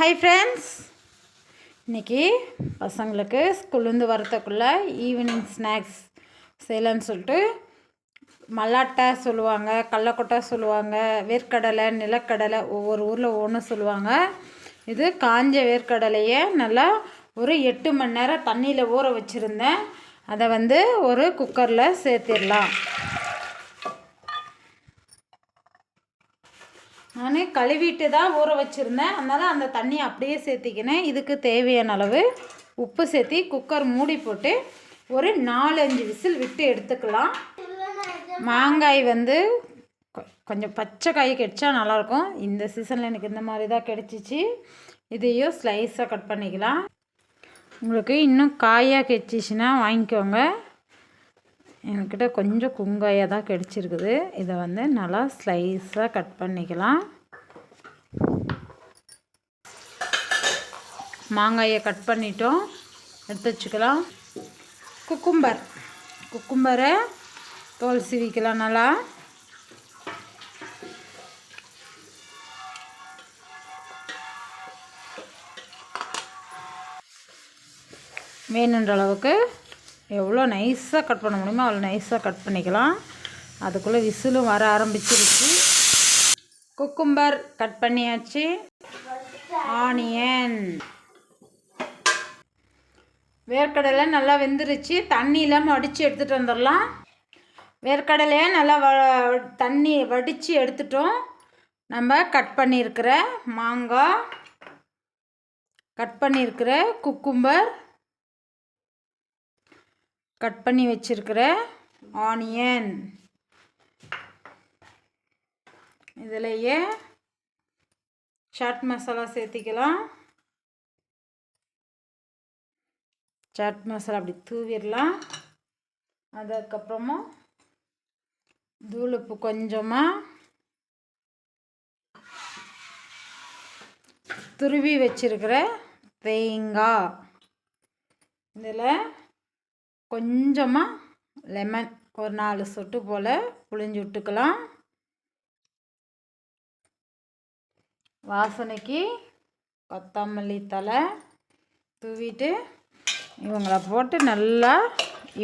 Hi friends இன்றைக்கி பசங்களுக்கு ஸ்கூல்லேருந்து வரத்துக்குள்ளே ஈவினிங் ஸ்நாக்ஸ் செய்யலான்னு சொல்லிட்டு மல்லாட்டை சொல்லுவாங்க கடலக்கொட்டை சொல்லுவாங்க வேர்க்கடலை நிலக்கடலை ஒவ்வொரு ஊரில் ஒன்று சொல்லுவாங்க. இது காஞ்ச வேர்க்கடலையை நல்லா ஒரு எட்டு மணி நேரம் தண்ணியில் ஊற வச்சுருந்தேன். அதை வந்து ஒரு குக்கரில் சேர்த்திடலாம். நான் கழுவிட்டு தான் ஊற வச்சுருந்தேன். அதனால் அந்த தண்ணியை அப்படியே சேர்த்திக்கினேன். இதுக்கு தேவையான அளவு உப்பு சேர்த்தி குக்கர் மூடி போட்டு ஒரு நாலஞ்சு விசில் விட்டு எடுத்துக்கலாம். மாங்காய் வந்து கொஞ்சம் பச்சை காய் கிடைச்சா நல்லாயிருக்கும் இந்த சீசனில் எனக்கு இந்த மாதிரி தான் கிடச்சிச்சு. இதையும் ஸ்லைஸாக கட் பண்ணிக்கலாம். உங்களுக்கு இன்னும் காயாக கிடச்சிச்சின்னா வாங்கிக்கோங்க. என்கிட்ட கொஞ்சம் குங்காயாக தான் கிடச்சிருக்குது. இதை வந்து நல்லா ஸ்லைஸாக கட் பண்ணிக்கலாம். மாங்காயை கட் பண்ணிட்டோம். எடுத்து வச்சுக்கலாம். குக்கும்பர். குக்கும்பரை தோல் சீவிக்கலாம் நல்லா. வேணுன்ற அளவுக்கு எவ்வளோ நைஸாக கட் பண்ண முடியுமோ அவ்வளோ நைஸாக கட் பண்ணிக்கலாம். அதுக்குள்ளே விசிலும் வர ஆரம்பிச்சிருச்சு. குக்கும்பர் கட் பண்ணியாச்சு. ஆனியன் வேர்க்கடலை நல்லா வெந்துருச்சு. தண்ணி இல்லாமல் வடித்து எடுத்துகிட்டு வந்துடலாம். வேர்க்கடலையை நல்லா வ தண்ணி வடித்து எடுத்துட்டோம். நம்ம கட் பண்ணியிருக்கிற மாங்காய் கட் பண்ணியிருக்கிற குக்கும்பர் கட் பண்ணி வச்சுருக்கிற ஆனியன். இதிலையே சாட் மசாலா சேர்த்திக்கலாம். சாட் மசாலா அப்படி தூவிடலாம் அதுக்கப்புறமா தூளுப்பு கொஞ்சமாக துருவி வச்சிருக்கிற தேங்காய். இதில் கொஞ்சமாக லெமன் ஒரு நாலு சொட்டு போல் புளிஞ்சு விட்டுக்கலாம். வாசனைக்கு கொத்தமல்லி தலை தூவிட்டு இவங்கள போட்டு நல்லா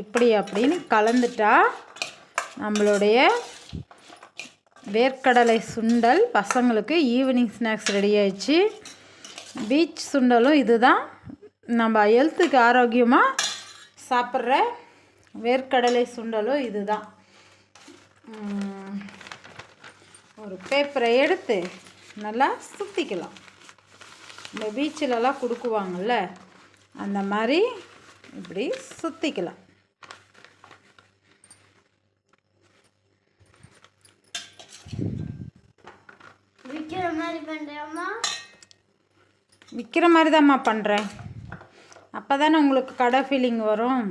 இப்படி அப்படின்னு கலந்துட்டா நம்மளுடைய வேர்க்கடலை சுண்டல் பசங்களுக்கு ஈவினிங் ஸ்நாக்ஸ் ரெடி ஆயிடுச்சு. பீச் சுண்டலும் இதுதான். நம்ம ஹெல்த்துக்கு ஆரோக்கியமாக சாப்பிட்ற வேர்க்கடலை சுண்டலும் இதுதான். ஒரு பேப்பரை எடுத்து நல்லா சுற்றிக்கலாம் இந்த பீச்சிலலாம் கொடுக்குவாங்கள்ல அந்த மாதிரி இப்படி சுற்றிக்கலாம் விற்கிற மாதிரி பண்ணுறோமா விற்கிற மாதிரி தான்மா பண்ணுறேன் அப்போ தானே உங்களுக்கு கடை ஃபீலிங் வரும்.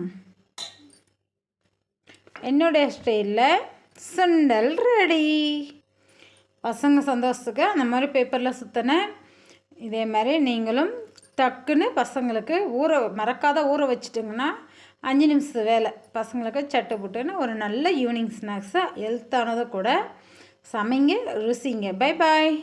என்னுடைய ஸ்டைலில் சுண்டல் ரெடி பசங்க சந்தோஷத்துக்கு அந்த மாதிரி பேப்பரில் சுற்றினேன் இதே மாதிரி நீங்களும் டக்குன்னு பசங்களுக்கு ஊற மறக்காத ஊற வச்சுட்டிங்கன்னா அஞ்சு நிமிஷம் வேலை. பசங்களுக்கு சட்டு போட்டுன்னு ஒரு நல்ல ஈவினிங் ஸ்நாக்ஸாக ஹெல்த்தானதை கூட சமைங்க ருசிங்க. Bye bye